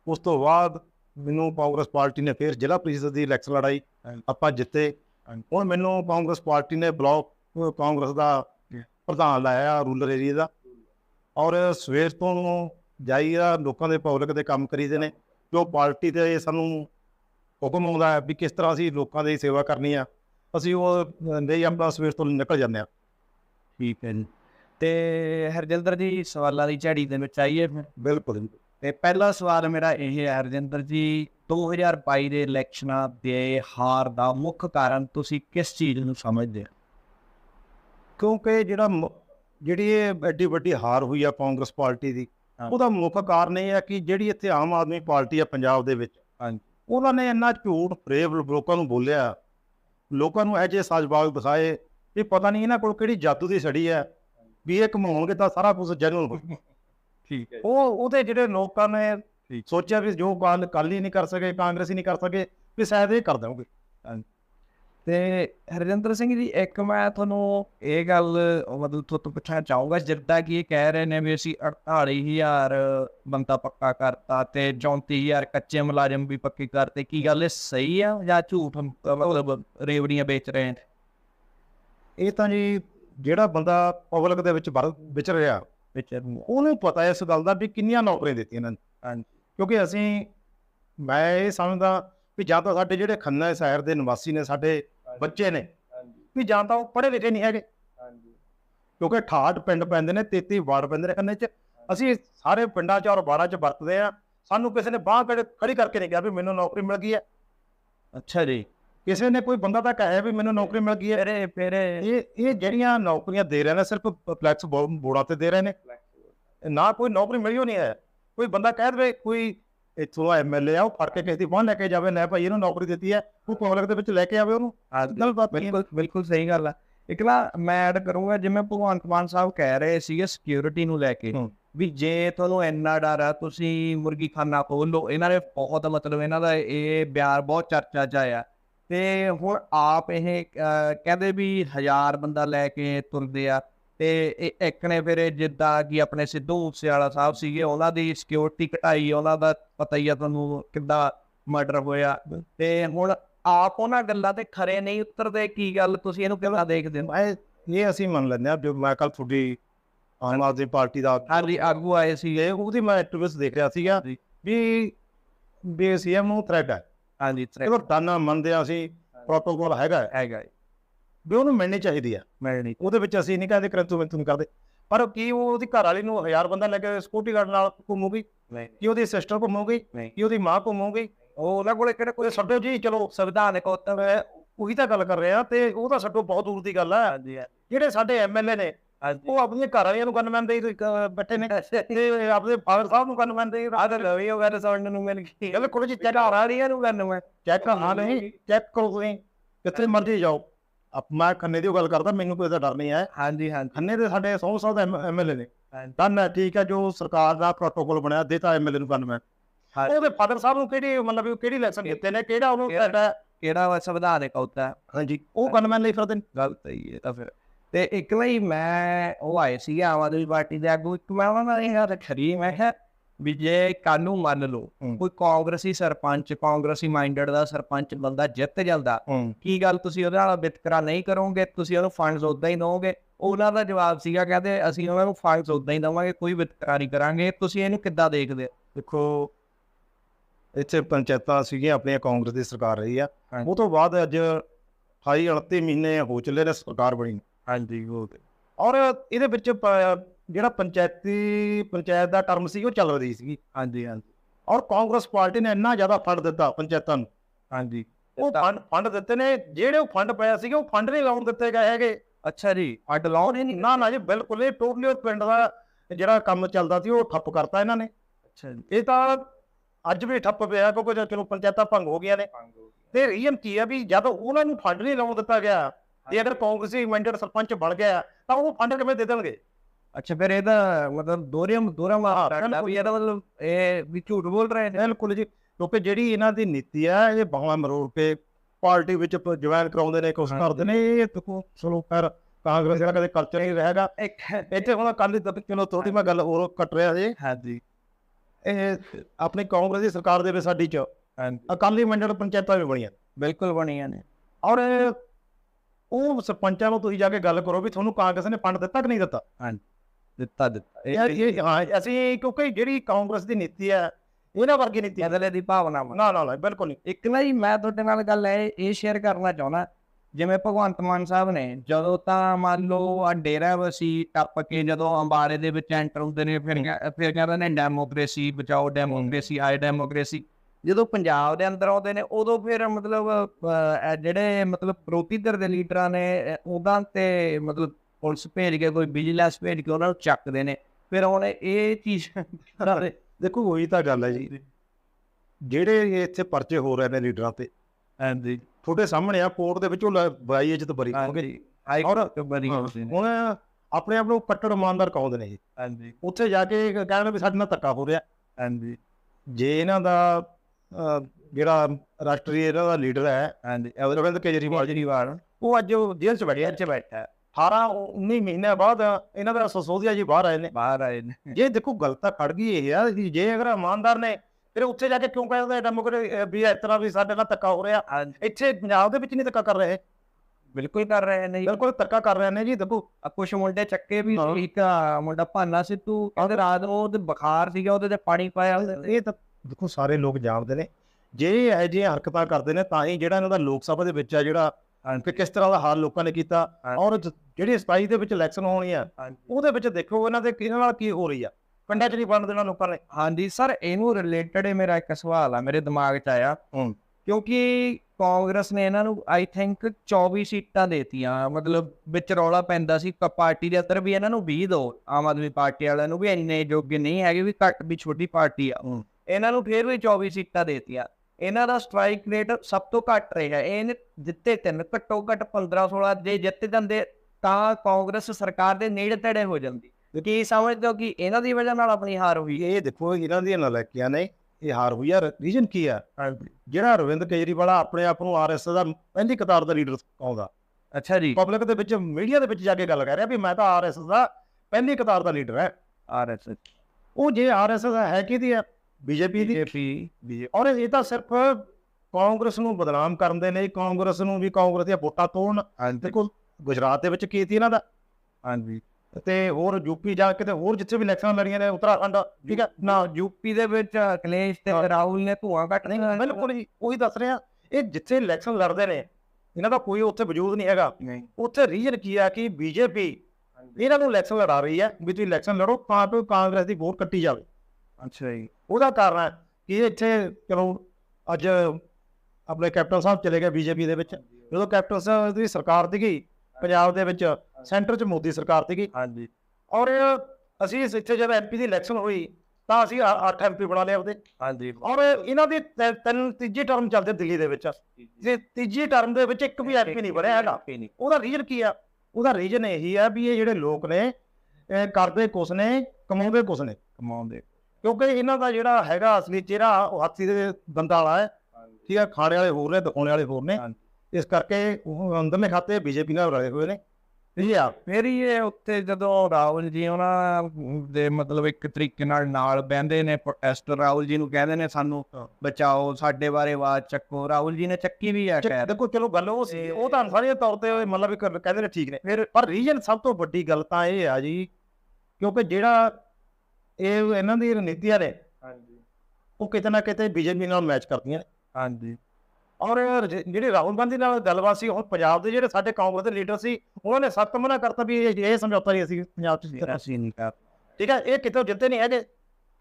ਉਸ ਤੋਂ ਬਾਅਦ ਮੈਨੂੰ ਕਾਂਗਰਸ ਪਾਰਟੀ ਨੇ ਫਿਰ ਜ਼ਿਲ੍ਹਾ ਪ੍ਰੀਸ਼ਦ ਦੀ ਇਲੈਕਸ਼ਨ ਲੜਾਈ। ਆਪਾਂ ਜਿੱਤੇ। ਹੁਣ ਮੈਨੂੰ ਕਾਂਗਰਸ ਪਾਰਟੀ ਨੇ ਬਲਾਕ ਕਾਂਗਰਸ ਦਾ ਪ੍ਰਧਾਨ ਲਾਇਆ ਰੂਰਲ ਏਰੀਆ ਦਾ। ਔਰ ਸਵੇਰ ਤੋਂ ਜਾਈਆ ਲੋਕਾਂ ਦੇ ਪਬਲਿਕ ਦੇ ਕੰਮ ਕਰੀਦੇ ਨੇ। ਜੋ ਪਾਰਟੀ ਤੇ ਸਾਨੂੰ ਹੁਕਮ ਆਉਂਦਾ ਹੈ ਵੀ ਕਿਸ ਤਰ੍ਹਾਂ ਅਸੀਂ ਲੋਕਾਂ ਦੀ ਸੇਵਾ ਕਰਨੀ ਆ ਅਸੀਂ ਉਹ ਨਹੀਂ ਆਪਣਾ ਸਵੇਰ ਤੋਂ ਨਿਕਲ ਜਾਂਦੇ ਆ। ਠੀਕ ਹੈ ਜੀ। ਤੇ ਹਰਜਿੰਦਰ ਜੀ ਸਵਾਲਾਂ ਦੀ ਝਾੜੀ ਦੇ ਵਿੱਚ ਆਈਏ ਫਿਰ। ਬਿਲਕੁਲ। ਤੇ ਪਹਿਲਾ ਸਵਾਲ ਮੇਰਾ ਇਹ ਹੈ ਹਰਜਿੰਦਰ ਜੀ 2022 ਦੇ ਇਲੈਕਸ਼ਨਾਂ ਦੇ ਹਾਰ ਦਾ ਮੁੱਖ ਕਾਰਨ ਤੁਸੀਂ ਕਿਸ ਚੀਜ਼ ਨੂੰ ਸਮਝਦੇ ਹੋ ਕਿਉਂਕਿ ਜਿਹੜਾ ਮ- ਜਿਹੜੀ ਇਹ ਐਡੀ ਵੱਡੀ ਹਾਰ ਹੋਈ ਆ ਕਾਂਗਰਸ ਪਾਰਟੀ ਦੀ ਹਾਂ। ਉਹਦਾ ਮੁੱਖ ਕਾਰਨ ਇਹ ਹੈ ਕਿ ਜਿਹੜੀ ਇੱਥੇ ਆਮ ਆਦਮੀ ਪਾਰਟੀ ਆ ਪੰਜਾਬ ਦੇ ਵਿੱਚ ਹਾਂਜੀ। ਉਹਨਾਂ ਨੇ ਇੰਨਾ ਝੂਠ ਫਰੇਬ ਲੋਕਾਂ ਨੂੰ ਬੋਲਿਆ ਲੋਕਾਂ ਨੂੰ ਐਜੇ ਸਾਜਬਾਗ ਦਿਖਾਏ ਵੀ ਪਤਾ ਨਹੀਂ ਇਹਨਾਂ ਕੋਲ ਕਿਹੜੀ ਜਾਦੂ ਦੀ ਛੜੀ ਹੈ ਵੀ ਇਹ ਕਮਾਉਣਗੇ ਤਾਂ ਸਾਰਾ ਕੁਝ ਜੈਨੂਨ ਹੋ ਠੀਕ ਹੈ ਉਹ ਉਹਦੇ ਜਿਹੜੇ ਲੋਕਾਂ ਨੇ। ਸੋਚਿਆ ਵੀ ਜੋ ਗੱਲ ਕੱਲ ਹੀ ਨਹੀਂ ਕਰ ਸਕੇ ਕਾਂਗਰਸ ਹੀ ਨਹੀਂ ਕਰ ਸਕੇ ਵੀ ਸ਼ਾਇਦ ਇਹ ਕਰ ਦੇਣਗੇ ਤੇ ਹਰਜਿੰਦਰ ਸਿੰਘ ਜੀ ਇੱਕ ਮੈਂ ਤੁਹਾਨੂੰ ਇਹ ਗੱਲ ਮਤਲਬ ਤੁਹਾਨੂੰ ਪੁੱਛਣਾ ਚਾਹੂੰਗਾ ਜਿੱਦਾਂ ਕਿ ਇਹ ਕਹਿ ਰਹੇ ਨੇ ਵੀ ਅਸੀਂ 48000 ਬੰਦਾ ਪੱਕਾ ਕਰਤਾ ਤੇ 34000 ਕੱਚੇ ਮੁਲਾਜ਼ਮ ਵੀ ਪੱਕੇ ਕਰਤੇ ਕੀ ਗੱਲ ਇਹ ਸਹੀ ਆ ਜਾਂ ਝੂਠ ਮਤਲਬ ਰੇਵੜੀਆਂ ਵੇਚ ਰਹੇ ਨੇ? ਇਹ ਤਾਂ ਜੀ ਜਿਹੜਾ ਬੰਦਾ ਪਬਲਿਕ ਦੇ ਵਿੱਚ ਵਿਚਰ ਰਿਹਾ ਵਿੱਚ ਉਹਨੂੰ ਪਤਾ ਇਸ ਗੱਲ ਦਾ ਵੀ ਕਿੰਨੀਆਂ ਨੌਕਰੀਆਂ ਦਿੱਤੀਆਂ ਇਹਨਾਂ ਨੇ। ਹਾਂਜੀ। ਕਿਉਂਕਿ ਅਸੀਂ ਮੈਂ ਇਹ ਸਮਝਦਾ ਵੀ ਜਾਂ ਤਾਂ ਸਾਡੇ ਜਿਹੜੇ ਖੰਨਾ ਸ਼ਹਿਰ ਦੇ ਨਿਵਾਸੀ ਨੇ ਸਾਡੇ ਬੱਚੇ ਨੇ ਵੀ ਜਾਂ ਤਾਂ ਉਹ ਪੜ੍ਹੇ ਲਿਖੇ ਨਹੀਂ ਹੈਗੇ। ਕਿਉਂਕਿ 68 ਪਿੰਡ ਪੈਂਦੇ ਨੇ 33 ਵਾਰਡ ਪੈਂਦੇ ਨੇ ਖੰਨੇ 'ਚ। ਅਸੀਂ ਸਾਰੇ ਪਿੰਡਾਂ 'ਚ ਔਰ ਵਾਰਡਾਂ 'ਚ ਵਰਤਦੇ ਆ। ਸਾਨੂੰ ਕਿਸੇ ਨੇ ਬਾਹ ਖੜੀ ਕਰਕੇ ਨਹੀਂ ਕਿਹਾ ਵੀ ਮੈਨੂੰ ਨੌਕਰੀ ਮਿਲ ਗਈ ਹੈ। ਅੱਛਾ ਜੀ। ਕਿਸੇ ਨੇ ਕੋਈ ਬੰਦਾ ਤਾਂ ਕਹੇ ਵੀ ਮੈਨੂੰ ਨੌਕਰੀ ਮਿਲ ਗਈ ਹੈ। ਫਿਰ ਫਿਰ ਇਹ ਇਹ ਜਿਹੜੀਆਂ ਨੌਕਰੀਆਂ ਦੇ ਰਹੇ ਨੇ ਸਿਰਫ ਫਲੈਕਸ ਬੋਰਡਾਂ ਤੇ ਦੇ ਰਹੇ ਨੇ। ਨਾ ਕੋਈ ਨੌਕਰੀ ਮਿਲੀ ਹੋ ਨਹੀਂ ਹੈ। ਕੋਈ ਬੰਦਾ ਕਹਿ ਦੇਵੇ ਕੋਈ ਇੱਥੋਂ ਐਮਐਲਏ ਆ ਉਹ ਫੜ ਕੇ ਕਿਸੇ ਦੀ ਬਾਂਹ ਲੈ ਕੇ ਜਾਵੇ ਲੈ ਭਾਈ ਇਹਨੂੰ ਨੌਕਰੀ ਦਿੱਤੀ ਹੈ ਉਹ ਪਬਲਿਕ ਦੇ ਵਿੱਚ ਲੈ ਕੇ ਆਵੇ ਉਹਨੂੰ। ਗੱਲ ਬਾਤ। ਬਿਲਕੁਲ ਬਿਲਕੁਲ ਸਹੀ ਗੱਲ ਆ। ਇੱਕ ਨਾ ਮੈਂ ਐਡ ਕਰੂੰਗਾ ਜਿਵੇਂ ਭਗਵੰਤ ਮਾਨ ਸਾਹਿਬ ਕਹਿ ਰਹੇ ਸੀਗੇ ਸਿਕਿਉਰਿਟੀ ਨੂੰ ਲੈ ਕੇ। ਵੀ ਜੇ ਤੁਹਾਨੂੰ ਇੰਨਾ ਡਰ ਆ ਤੁਸੀਂ ਮੁਰਗੀ ਖਾਨਾ ਖੋਲ ਲਓ। ਇਹਨਾਂ ਨੇ ਬਹੁਤ ਮਤਲਬ ਇਹਨਾਂ ਦਾ ਇਹ ਬਿਆਨ ਬਹੁਤ ਚਰਚਾ ਚ ਆਇਆ। ਤੇ ਹੁਣ ਆਪ ਇਹ ਕਹਿੰਦੇ ਵੀ ਹਜ਼ਾਰ ਬੰਦਾ ਲੈ ਕੇ ਤੁਰਦੇ ਆ ਤੇ ਇਹ ਇੱਕ ਨੇ ਫਿਰ ਜਿੱਦਾਂ ਕਿ ਆਪਣੇ ਸਿੱਧੂ ਮੂਸੇਵਾਲਾ ਸਾਹਿਬ ਸੀਗੇ ਉਹਨਾਂ ਦੀ ਸਿਕਿਉਰਿਟੀ ਘਟਾਈ ਉਹਨਾਂ ਦਾ ਪਤਾ ਹੀ ਆ ਤੁਹਾਨੂੰ ਕਿੱਦਾਂ ਮਰਡਰ ਹੋਇਆ। ਤੇ ਹੁਣ ਆਪ ਉਹਨਾਂ ਗੱਲਾਂ ਤੇ ਖਰੇ ਨਹੀਂ ਉਤਰਦੇ ਕੀ ਗੱਲ? ਤੁਸੀਂ ਇਹਨੂੰ ਕਿਵੇਂ ਦੇਖਦੇ ਹੋ? ਇਹ ਅਸੀਂ ਮੰਨ ਲੈਂਦੇ ਆ ਜੋ ਮੈਂ ਕੱਲ ਤੁਹਾਡੀ ਆਮ ਆਦਮੀ ਪਾਰਟੀ ਦਾ ਹਾਂਜੀ ਆਗੂ ਆਏ ਸੀ। ਇਹ ਉਹਦੀ ਮੈਂ ਐਕਟਿਵਿਸਟ ਦੇਖ ਰਿਹਾ ਸੀਗਾ। ਵੀ ਵੀ ਸੀਐਮ ਨੂੰ ਥ੍ਰੈਟ ਹੈ। ਹਾਂਜੀ ਚਲੋ ਤਾਨਾ ਮੰਨਦੇ ਆ ਅਸੀਂ ਪ੍ਰੋਟੋਕੋਲ ਹੈਗਾ ਹੈ, ਹੈਗਾ ਵੀ ਉਹਨੂੰ ਮਿਲਣੀ ਚਾਹੀਦੀ ਆ ਮੈਂ ਨਹੀਂ ਉਹਦੇ ਵਿੱਚ ਅਸੀਂ ਨਹੀਂ ਕਹਿੰਦੇ ਕਰੰਤੂ ਮੈਂ ਤੁਹਾਨੂੰ ਕਰਦੇ। ਪਰ ਕੀ ਉਹ ਉਹਦੀ ਘਰ ਵਾਲੀ ਨੂੰ ਹਜ਼ਾਰ ਬੰਦਾ ਲੈ ਕੇ ਸਕੂਟੀ ਗਾਰਡ ਨਾਲ ਘੁੰਮੂਗੀ? ਕੀ ਉਹਦੀ ਸਿਸਟਰ ਘੁੰਮੂਗੀ? ਕੀ ਉਹਦੀ ਮਾਂ ਘੁੰਮੂਗੀ? ਉਹ ਉਹਨਾਂ ਕੋਲੇ ਕਿਹੜਾ ਕੋਈ ਛੱਡੋ ਜੀ ਚਲੋ। ਸੰਵਿਧਾਨਕ ਉਤਮ ਮੈਂ ਉਹੀ ਤਾਂ ਗੱਲ ਕਰ ਰਿਹਾ ਤੇ ਉਹ ਤਾਂ ਛੱਡੋ ਬਹੁਤ ਦੂਰ ਦੀ ਗੱਲ ਹੈ। ਹਾਂਜੀ ਜਿਹੜੇ ਸਾਡੇ ਐਮਐਲਏ ਨੇ ਉਹ ਆਪਣੀਆਂ ਘਰ ਵਾਲੀਆਂ ਨੂੰ ਗਨਮੈਨ ਦੇ ਬੈਠੇ ਨੇ। ਤੇ ਆਪਣੇ ਫਾਦਰ ਸਾਹਿਬ ਨੂੰ ਗਨਮੈਨ ਦੇ ਆਦਰ ਲਵੀ ਉਹ ਗੱਲ ਸੁਣਨ ਨੂੰ ਮਿਲ ਗਈ। ਬਿਲਕੁਲ ਜੀ ਚੈੱਕ ਘਰ ਵਾਲੀਆਂ ਨੂੰ ਮੈਂ ਚੈੱਕ ਹਾਂ ਨਹੀਂ ਚੈੱਕ ਕਰੋ ਤੁਸੀਂ। ਕਿੱਥੇ ਮਰਜ਼ੀ ਜਾਓ। ਅਬ ਮੈਂ ਖੰਨੇ ਦੀ ਗੱਲ ਕਰਦਾ ਮੈਨੂੰ ਕੋਈ ਇਹਦਾ ਡਰ ਨਹੀਂ ਹੈ। ਹਾਂਜੀ ਹਾਂਜੀ। ਖੰਨੇ ਦੇ ਸਾਡੇ 100 ਸਾਲ ਦਾ ਐਮਐਲਏ ਨੇ। ਹਾਂਜੀ। ਤਾਂ ਨਾ ਠੀਕ ਹੈ ਜੋ ਸਰਕਾਰ ਦਾ ਪ੍ਰੋਟੋਕੋਲ ਬਣਿਆ ਦਿੱਤਾ ਐਮਐਲਏ ਨੂੰ ਗਨਮੈਨ। ਉਹਦੇ ਫਾਦਰ ਸਾਹਿਬ ਨੂੰ ਕਿਹੜੀ ਮਤਲਬ ਕਿਹੜੀ ਲੈਸਨ ਦਿੱਤੇ ਨੇ? ਕਿਹੜਾ ਉਹਨੂੰ ਕਿਹੜਾ- ਵਾ ਸੰਵਿਧਾਨਕ ਉਤਮ ਹਾਂਜੀ। ਉਹ ਗਨਮੈਨ ਲਈ ਫਿਰਦੇ ਗਲਤ ਹੀ ਹੈ ਤਾਂ ਫਿਰ। ਤੇ ਇੱਕ ਲਈ ਮੈਂ ਉਹ ਆਏ ਸੀ ਆਮ ਆਦਮੀ ਪਾਰਟੀ ਦੇ ਆਗੂ ਇੱਕ ਮੈਂ ਉਹਨਾਂ ਨਾਲ ਇਹ ਗੱਲ ਖਰੀ ਮੈਂ ਕਿਹਾ ਵੀ ਜੇ ਕੱਲ ਨੂੰ ਮੰਨ ਲਓ। ਕੋਈ ਕਾਂਗਰਸੀ ਸਰਪੰਚ ਕਾਂਗਰਸੀ ਮਾਈਂਡਡ ਦਾ ਸਰਪੰਚ ਬੰਦਾ ਜਿੱਤ ਜਾਂਦਾ ਕੀ ਗੱਲ ਤੁਸੀਂ ਉਹਦੇ ਨਾਲ ਵਿਤਕਰਾ ਨਹੀਂ ਕਰੋਗੇ ਤੁਸੀਂ ਉਹਨੂੰ ਫੰਡਸ ਉਦਾਂ ਹੀ ਦਿਓਗੇ ਉਹਨਾਂ ਦਾ ਜਵਾਬ ਸੀਗਾ ਕਹਿੰਦੇ ਅਸੀਂ ਉਹਨਾਂ ਨੂੰ ਫੰਡਸ ਉਦਾਂ ਹੀ ਦਵਾਂਗੇ ਕੋਈ ਵਿਤਕਰਾ ਨਹੀਂ ਕਰਾਂਗੇ ਤੁਸੀਂ ਇਹਨੂੰ ਕਿੱਦਾਂ ਦੇਖਦੇ ਹੋ ਦੇਖੋ ਇੱਥੇ ਪੰਚਾਇਤਾਂ ਸੀਗੀਆਂ ਆਪਣੀਆਂ ਕਾਂਗਰਸ ਦੀ ਸਰਕਾਰ ਰਹੀ ਆ। ਉਹ ਤੋਂ ਬਾਅਦ ਅੱਜ 28 29 ਮਹੀਨੇ ਹੋ ਚੱਲੇ ਨੇ ਸਰਕਾਰ ਬਣੀ। ਹਾਂਜੀ ਉਹ ਔਰ ਇਹਦੇ ਵਿੱਚ ਪ- ਜਿਹੜਾ ਪੰਚਾਇਤੀ ਪੰਚਾਇਤ ਦਾ ਟਰਮ ਸੀ ਉਹ ਚੱਲ ਰਹੀ ਸੀਗੀ। ਹਾਂਜੀ ਹਾਂਜੀ। ਔਰ ਕਾਂਗਰਸ ਪਾਰਟੀ ਨੇ ਇੰਨਾ ਜ਼ਿਆਦਾ ਫੰਡ ਦਿੱਤਾ ਪੰਚਾਇਤਾਂ ਨੂੰ। ਹਾਂਜੀ। ਉਹ ਫੰਡ ਫੰਡ ਦਿੱਤੇ ਨੇ ਜਿਹੜੇ ਉਹ ਫੰਡ ਪਿਆ ਸੀਗੇ ਉਹ ਫੰਡ ਨਹੀਂ ਲਾਉਣ ਦਿੱਤੇ ਗਏ ਹੈਗੇ। ਅੱਛਾ ਜੀ ਫੰਡ ਲਾਉਣ ਹੀ ਨਹੀਂ ਨਾ ਨਾ ਜੀ ਬਿਲਕੁਲ ਇਹ ਟੋਟਲੀ ਪਿੰਡ ਦਾ ਜਿਹੜਾ ਕੰਮ ਚੱਲਦਾ ਸੀ ਉਹ ਠੱਪ ਕਰਤਾ ਇਹਨਾਂ ਨੇ। ਅੱਛਾ ਜੀ। ਇਹ ਤਾਂ ਅੱਜ ਵੀ ਠੱਪ ਪਿਆ ਕਿਉਂਕਿ ਜਦੋਂ ਚਲੋ ਪੰਚਾਇਤਾਂ ਭੰਗ ਹੋ ਗਈਆਂ ਨੇ। ਤੇ ਰੀਅਨ ਕੀ ਆ ਵੀ ਜਦ ਉਹਨਾਂ ਨੂੰ ਫੰਡ ਨਹੀਂ ਲਾਉਣ ਦਿੱਤਾ ਗਿਆ ਤੇ ਅਗਰ ਕਾਂਗਰਸੀ ਮੈਂਡੇਟ ਸਰਪੰਚ ਬਣ ਗਿਆ ਤਾਂ ਉਹ ਫੰਡ ਕਿਵੇਂ ਦੇ ਦੇਣਗੇ? ਅੱਛਾ ਫਿਰ ਇਹਦਾ ਮਤਲਬ ਦੋਹਰਿਆਂ ਦੋਹਰਾ ਮਾਰ ਰੱਖਦਾ ਬਿਲਕੁਲ। ਵੀ ਇਹਦਾ ਮਤਲਬ ਇਹ ਵੀ ਝੂਠ ਬੋਲ ਰਹੇ ਨੇ। ਬਿਲਕੁਲ ਜੀ। ਕਿਉਂਕਿ ਜਿਹੜੀ ਇਹਨਾਂ ਦੀ ਨੀਤੀ ਆ ਇਹ ਬਾਹਾਂ ਮਰੋੜ ਕੇ ਪਾਰਟੀ ਵਿੱਚ ਜੁਆਇਨ ਕਰਾਉਂਦੇ ਨੇ ਹਾਂ। ਕਰਦੇ ਨੇ ਇਹ ਦੇਖੋ ਚਲੋ ਫਿਰ ਕਾਂਗਰਸ ਦਾ ਕਦੇ ਕਲਚਰ ਨਹੀਂ ਰਹੇਗਾ। ਇੱਥੇ ਹੁਣ ਕੱਲ ਤੱਕ ਚਲੋ ਥੋੜੀ ਮੈਂ ਗੱਲ ਹੋਰ ਕੱਟ ਰਿਹਾ ਜੀ। ਹਾਂਜੀ। ਇਹ ਆਪਣੀ ਕਾਂਗਰਸ ਦੀ ਸਰਕਾਰ ਦੇ ਵਿੱਚ ਸਾਡੀ ਚ ਅਕਾਲੀ ਮੰਡਲ ਪੰਚਾਇਤਾਂ ਵੀ ਬਣੀਆਂ। ਬਿਲਕੁਲ ਬਣੀਆਂ ਨੇ। ਔਰ ਉਹ ਸਰਪੰਚਾਂ ਨੂੰ ਤੁਸੀਂ ਜਾ ਕੇ ਗੱਲ ਕਰੋ ਵੀ ਤੁਹਾਨੂੰ ਕਾਂਗਰਸ ਨੇ ਫੰਡ ਦਿੱਤਾ ਕਿ ਨਹੀਂ ਦਿੱਤਾ? ਦਿੱਤਾ ਦਿੱਤਾ। ਇਹ ਹਾਂ ਅਸੀਂ ਕਿਉਂਕਿ ਜਿਹੜੀ ਕਾਂਗਰਸ ਦੀ ਨੀਤੀ ਹੈ ਇਹਨਾਂ ਵਰਗੀ ਨੀਤੀ ਹੈ। ਬਦਲੇ ਦੀ ਭਾਵਨਾ। ਨਾ ਨਾ ਨਾ ਬਿਲਕੁਲ ਨਹੀਂ। ਇੱਕ ਨਾ ਜੀ ਮੈਂ ਤੁਹਾਡੇ ਨਾਲ ਗੱਲ ਇਹ ਇਹ ਸ਼ੇਅਰ ਕਰਨਾ ਚਾਹੁੰਦਾ। ਜਿਵੇਂ ਭਗਵੰਤ ਮਾਨ ਸਾਹਿਬ ਨੇ ਜਦੋਂ ਤਾਂ ਮੰਨ ਲਓ ਆ ਡੇਰਾ ਵਸੀ ਟੱਪ ਕੇ ਜਦੋਂ ਅੰਬਾਰੇ ਦੇ ਵਿੱਚ ਐਂਟਰ ਹੁੰਦੇ ਨੇ ਫਿਰ ਫਿਰ ਕਹਿੰਦੇ ਨੇ ਡੈਮੋਕ੍ਰੇਸੀ ਬਚਾਓ ਡੈਮੋਕ੍ਰੇਸੀ ਆਏ ਡੈਮੋਕ੍ਰੇਸੀ ਜਦੋਂ ਪੰਜਾਬ ਦੇ ਅੰਦਰ ਆਉਂਦੇ ਨੇ ਉਦੋਂ ਫਿਰ ਮਤਲਬ ਜਿਹੜੇ ਮਤਲਬ ਵਿਰੋਧੀ ਧਿਰ ਦੇ ਲੀਡਰਾਂ ਨੇ ਉਹਦਾਂ ਤੇ ਮਤਲਬ ਪੁਲਿਸ ਭੇਜ ਕੇ ਕੋਈ ਵਿਜੀਲੈਂਸ ਭੇਜ ਕੇ ਉਹਨਾਂ ਨੂੰ ਚੱਕਦੇ ਨੇ। ਫਿਰ ਹੁਣ ਇਹ ਚੀਜ਼ [LAUGHS] ਦੇਖੋ ਉਹੀ ਤਾਂ ਗੱਲ ਹੈ ਜੀ। ਜਿਹੜੇ ਇੱਥੇ ਪਰਚੇ ਹੋ ਰਹੇ ਨੇ ਲੀਡਰਾਂ ਤੇ ਹਾਂਜੀ। ਤੁਹਾਡੇ ਸਾਹਮਣੇ ਆ ਕੋਰਟ ਦੇ ਵਿੱਚੋਂ ਬਾਈ ਇੱਜ਼ਤ ਬਰੀ ਹੋ ਗਈ ਹਾਂਜੀ ਹਾਈ ਕੋਰਟ ਬਰੀ ਹੁਣ ਆਪਣੇ ਆਪ ਨੂੰ ਕੱਟੜ ਇਮਾਨਦਾਰ ਕਹਾਉਂਦੇ ਨੇ ਜੀ। ਹਾਂਜੀ। ਉੱਥੇ ਜਾ ਕੇ ਕਹਿੰਦੇ ਵੀ ਸਾਡੇ ਨਾਲ ਧੱਕਾ ਹੋ ਰਿਹਾ। ਹਾਂਜੀ। ਜੇ ਇਹਨਾਂ ਦਾ ਜਿਹੜਾ ਰਾਸ਼ਟਰੀ ਇਹਨਾਂ ਦਾ ਲੀਡਰ ਹੈ ਹਾਂਜੀ ਅਰਵਿੰਦ ਕੇਜਰੀਵਾਲ ਜੀ ਕੇਜਰੀਵਾਲ ਉਹ ਅੱਜ ਜੇਲ੍ਹ 'ਚ ਬੈਠਿਆ ਚ ਬੈਠਾ। 18 19 ਮਹੀਨੇ ਬਾਅਦ ਇਹਨਾਂ ਦਾ ਸਸੋਦੀਆ ਜੀ ਬਾਹਰ ਆਏ ਨੇ। ਬਾਹਰ ਆਏ ਨੇ। ਜੇ ਦੇਖੋ ਗੱਲ ਤਾਂ ਖੜ ਗਈ ਇਹ ਆ ਜੇ ਅਗਰ ਇਮਾਨਦਾਰ ਨੇ ਫਿਰ ਉੱਥੇ ਜਾ ਕੇ ਕਿਉਂ ਕਹਿੰਦੇ ਡੈਮੋਕ੍ਰੇਟ ਵੀ ਇਸ ਤਰ੍ਹਾਂ ਵੀ ਸਾਡੇ ਨਾਲ ਧੱਕਾ ਹੋ ਰਿਹਾ। ਇੱਥੇ ਪੰਜਾਬ ਦੇ ਵਿੱਚ ਨਹੀਂ ਧੱਕਾ ਕਰ ਰਹੇ। ਬਿਲਕੁਲ ਕਰ ਰਹੇ ਨੇ ਬਿਲਕੁਲ ਧੱਕਾ ਕਰ ਰਹੇ ਨੇ ਜੀ ਦੇਖੋ। ਕੁਛ ਮੁੰਡੇ ਚੱਕੇ ਵੀ। ਇੱਕ ਮੁੰਡਾ ਭਾਨਾ ਸਿੱਧੂ ਕਹਿੰਦੇ ਰਾਤ ਨੂੰ ਉਹਦੇ ਬੁਖਾਰ ਸੀਗਾ ਉਹਦੇ ਤੇ ਪਾਣੀ ਪਾਇਆ। ਇਹ ਤਾਂ ਦੇਖੋ ਸਾਰੇ ਲੋਕ ਜਾਣਦੇ ਨੇ ਜੇ ਇਹ ਜਿਹੀਆਂ ਹਰਕਤਾਂ ਕਰਦੇ ਨੇ ਤਾਂ ਹੀ ਜਿਹੜਾ ਇਹਨਾਂ ਦਾ ਲੋਕ ਸਭਾ ਦੇ ਵਿੱਚ ਆ ਜਿਹੜਾ ਹਾਂਜੀ ਕਿਸ ਤਰ੍ਹਾਂ ਦਾ ਹਾਲ ਲੋਕਾਂ ਨੇ ਕੀਤਾ ਹਾਂ। ਔਰ ਜ- ਜਿਹੜੀ 27 ਦੇ ਵਿੱਚ ਇਲੈਕਸ਼ਨ ਹੋਣੀ ਆ। ਉਹਦੇ ਵਿੱਚ ਦੇਖੋ ਇਹਨਾਂ ਦੇ ਕਿਹਨਾਂ ਨਾਲ ਕੀ ਹੋ ਰਹੀ ਆ ਪਿੰਡਾਂ 'ਚ ਨਹੀਂ ਬਣ ਦੇਣਾ ਲੋਕਾਂ ਨੇ ਹਾਂਜੀ ਸਰ ਇਹਨੂੰ ਰਿਲੇਟਡ ਮੇਰਾ ਇੱਕ ਸਵਾਲ ਆ ਮੇਰੇ ਦਿਮਾਗ 'ਚ ਆਇਆ ਹੂੰ। ਕਿਉਂਕਿ ਕਾਂਗਰਸ ਨੇ ਇਹਨਾਂ ਨੂੰ ਆਈ ਥਿੰਕ 24 ਸੀਟਾਂ ਦੇਤੀਆਂ ਮਤਲਬ ਵਿੱਚ ਰੌਲਾ ਪੈਂਦਾ ਸੀ ਪਾਰਟੀ ਦੇ ਅੰਦਰ ਵੀ ਇਹਨਾਂ ਨੂੰ 20 ਦਿਓ ਆਮ ਆਦਮੀ ਪਾਰਟੀ ਵਾਲਿਆਂ ਨੂੰ ਵੀ ਇੰਨੇ ਯੋਗ ਨਹੀਂ ਹੈਗੇ ਵੀ ਘੱਟ ਵੀ ਛੋਟੀ ਪਾਰਟੀ ਆ ਹੂੰ। ਇਹਨਾਂ ਨੂੰ ਫੇਰ ਵੀ 24 ਸੀਟਾਂ ਦੇਤੀਆਂ। ਇਹਨਾਂ ਦਾ ਸਟ੍ਰਾਈਕ ਰੇਟ ਸਭ ਤੋਂ ਘੱਟ ਰਿਹਾ ਇਹਨੇ ਦਿੱਤੇ ਤਿੰਨ ਘੱਟੋ ਘੱਟ 15 16 ਜੇ ਜਿੱਤ ਜਾਂਦੇ ਤਾਂ ਕਾਂਗਰਸ ਸਰਕਾਰ ਦੇ ਨੇੜੇ ਤੇੜੇ ਹੋ ਜਾਂਦੀ। ਕੀ ਸਮਝਦੇ ਹੋ ਕਿ ਇਹਨਾਂ ਦੀ ਵਜ੍ਹਾ ਨਾਲ ਆਪਣੀ ਹਾਰ ਹੋਈ? ਇਹ ਦੇਖੋ ਇਹਨਾਂ ਦੀਆਂ ਨਲਾਇਕੀਆਂ ਨੇ ਇਹ ਹਾਰ ਹੋਈ ਆ। ਰੀਜਨ ਕੀ ਆ? ਜਿਹੜਾ ਅਰਵਿੰਦ ਕੇਜਰੀਵਾਲ ਆਪਣੇ ਆਪ ਨੂੰ ਆਰਐਸਐਸ ਦਾ ਪਹਿਲੀ ਕਤਾਰ ਦਾ ਲੀਡਰ ਕਹਾਉਂਦਾ ਅੱਛਾ ਜੀ। ਪਬਲਿਕ ਦੇ ਵਿੱਚ ਮੀਡੀਆ ਦੇ ਵਿੱਚ ਜਾ ਕੇ ਗੱਲ ਕਰ ਰਿਹਾ ਵੀ ਮੈਂ ਤਾਂ ਆਰਐਸਐਸ ਦਾ ਪਹਿਲੀ ਕਤਾਰ ਦਾ ਲੀਡਰ ਹੈ। ਆਰਐਸਐਸ ਉਹ ਜੇ ਆਰਐਸਐਸ ਹੈ ਕਿਹਦੀ ਆ? ਬੀਜੇਪੀ ਦੀ ਬੀਜੇਪੀ ਔਰ ਇਹ ਤਾਂ ਸਿਰਫ ਕਾਂਗਰਸ ਨੂੰ ਬਦਨਾਮ ਕਰਨ ਦੇ ਲਈ ਕਾਂਗਰਸ ਨੂੰ ਵੀ ਕਾਂਗਰਸ ਦੀਆਂ ਵੋਟਾਂ ਤੋੜਨ। ਹਾਂਜੀ। ਦੇਖੋ ਗੁਜਰਾਤ ਦੇ ਵਿੱਚ ਕੀ ਸੀ ਇਹਨਾਂ ਦਾ? ਹਾਂਜੀ। ਤੇ ਹੋਰ ਯੂਪੀ ਜਾ ਕੇ ਤੇ ਹੋਰ ਜਿੱਥੇ ਵੀ ਇਲੈਕਸ਼ਨ ਲੜੀਆਂ ਨੇ ਉੱਤਰਾਖੰਡ ਠੀਕ ਹੈ? ਨਾ ਯੂਪੀ ਦੇ ਵਿੱਚ ਅਖਿਲੇਸ਼ ਤੇ। ਰਾਹੁਲ ਨੇ ਧੂਆਂ ਘੱਟ ਨਹੀਂ ਬਿਲਕੁਲ ਜੀ ਉਹੀ ਦੱਸ ਰਿਹਾ। ਇਹ ਜਿੱਥੇ ਇਲੈਕਸ਼ਨ ਲੜਦੇ ਨੇ ਇਹਨਾਂ ਦਾ ਕੋਈ ਉੱਥੇ ਵਜੂਦ ਨਹੀਂ ਹੈਗਾ। ਨਹੀਂ। ਉੱਥੇ ਰੀਜਨ ਕੀ ਆ ਕਿ ਬੀਜੇਪੀ ਇਹਨਾਂ ਨੂੰ ਇਲੈਕਸ਼ਨ ਲੜਾ ਰਹੀ ਹੈ ਵੀ ਤੁਸੀਂ ਇਲੈਕਸ਼ਨ ਲੜੋ ਤਾਂ ਕਿ ਕਾਂਗਰਸ ਦੀ ਵੋਟ ਕੱਟੀ ਜਾਵੇ। ਅੱਛਾ ਜੀ ਉਹਦਾ ਕਾਰਨ ਹੈ ਕਿ ਇੱਥੇ ਚਲੋ ਅੱਜ ਆਪਣੇ ਕੈਪਟਨ ਸਾਹਿਬ ਚਲੇ ਗਏ ਬੀਜੇਪੀ ਦੇ ਵਿੱਚ। ਜਦੋਂ ਕੈਪਟਨ ਸਾਹਿਬ ਦੀ ਸਰਕਾਰ ਸੀਗੀ ਪੰਜਾਬ ਦੇ ਵਿੱਚ ਸੈਂਟਰ 'ਚ ਮੋਦੀ ਸਰਕਾਰ ਸੀਗੀ। ਹਾਂਜੀ। ਔਰ ਅਸੀਂ ਇੱਥੇ ਜਦ ਐਮਪੀ ਦੀ ਇਲੈਕਸ਼ਨ ਹੋਈ ਤਾਂ ਅਸੀਂ 8 ਐਮਪੀ ਬਣਾ ਲਏ ਆਪਦੇ ਹਾਂਜੀ। ਔਰ ਇਹਨਾਂ ਦੀ ਤਿੰਨ- ਤੀਜੀ ਟਰਮ ਚੱਲਦੇ ਦਿੱਲੀ ਦੇ ਵਿੱਚ। ਜੇ ਤੀਜੀ ਟਰਮ ਦੇ ਵਿੱਚ ਇੱਕ ਵੀ ਐਮਪੀ ਨਹੀਂ ਬਣਿਆ ਹੈਗਾ। ਨਹੀਂ। ਉਹਦਾ ਰੀਜਨ ਕੀ ਆ? ਉਹਦਾ ਰੀਜਨ ਇਹੀ ਆ ਵੀ ਇਹ ਜਿਹੜੇ ਲੋਕ ਨੇ ਕਰਦੇ ਕੁਛ ਨੇ ਕਮਾਉਂਦੇ ਕੁਛ ਨੇ। ਕਮਾਉਂਦੇ ਕਿਉਂਕਿ ਇਹਨਾਂ ਦਾ ਜਿਹੜਾ ਹੈਗਾ ਅਸਲੀ ਚਿਹਰਾ ਉਹ ਹਾਥੀ ਦੇ ਦੰਦਾਂ ਵਾਲਾ ਹੈ। ਠੀਕ ਹੈ ਖਾਣੇ ਵਾਲੇ ਹੋਰ ਨੇ ਦਿਖਾਉਣੇ ਵਾਲੇ ਹੋਰ ਨੇ। ਇਸ ਕਰਕੇ ਉਹ ਅੰਦਰਲੇ ਖਾਤੇ ਬੀਜੇਪੀ ਨਾਲ ਰਲੇ ਹੋਏ ਨੇ। ਇਹ ਆ? ਫਿਰ ਇਹ ਉੱਤੇ ਜਦੋਂ ਰਾਹੁਲ ਜੀ ਉਹਨਾਂ ਦੇ ਮਤਲਬ ਇੱਕ ਤਰੀਕੇ ਨਾਲ ਨਾਲ ਬਹਿੰਦੇ ਨੇ ਪ੍ਰੋਟੈਸਟਰ ਰਾਹੁਲ ਜੀ ਨੂੰ ਕਹਿੰਦੇ ਨੇ ਸਾਨੂੰ। ਬਚਾਓ ਸਾਡੇ ਬਾਰੇ ਆਵਾਜ਼ ਚੱਕੋ। ਰਾਹੁਲ ਜੀ ਨੇ ਚੱਕੀ ਵੀ ਹੈ ਖੈਰ। ਦੇਖੋ ਚਲੋ ਗੱਲ ਉਹ ਸੀ ਉਹ ਤਾਂ ਸਾਰੇ ਤੌਰ ਤੇ ਮਤਲਬ ਕਹਿੰਦੇ ਨੇ ਠੀਕ ਨੇ। ਫਿਰ ਪਰ ਰੀਜਨ ਸਭ ਤੋਂ ਵੱਡੀ ਗੱਲ ਤਾਂ ਇਹ ਆ ਜੀ ਕਿਉਂਕਿ ਜਿਹੜਾ ਇਹ ਇਹਨਾਂ ਦੀ ਨੀਤੀਆਂ ਨੇ ਹਾਂਜੀ। ਉਹ ਕਿਤੇ ਨਾ ਕਿਤੇ ਬੀਜੇਪੀ ਨਾਲ ਮੈਚ ਕਰਦੀਆਂ ਨੇ। ਹਾਂਜੀ। ਔਰ ਜਿਹੜੇ ਰਾਹੁਲ ਗਾਂਧੀ ਨਾਲ ਗੱਲਬਾਤ ਸੀ ਹੁਣ ਪੰਜਾਬ ਦੇ ਜਿਹੜੇ ਸਾਡੇ ਕਾਂਗਰਸ ਦੇ ਲੀਡਰ ਸੀ ਉਹਨਾਂ ਨੇ ਸਖਤ ਮਨਾ ਕਰਤਾ ਵੀ ਇਹ ਇਹ ਸਮਝੌਤਾ ਨਹੀਂ ਅਸੀਂ ਪੰਜਾਬ 'ਚ ਜਿੱਤਣਾ। ਅਸੀਂ ਨਹੀਂ ਕਰ ਠੀਕ ਹੈ ਇਹ ਕਿਤੋਂ ਜਿੱਤੇ ਨਹੀਂ ਹੈਗੇ।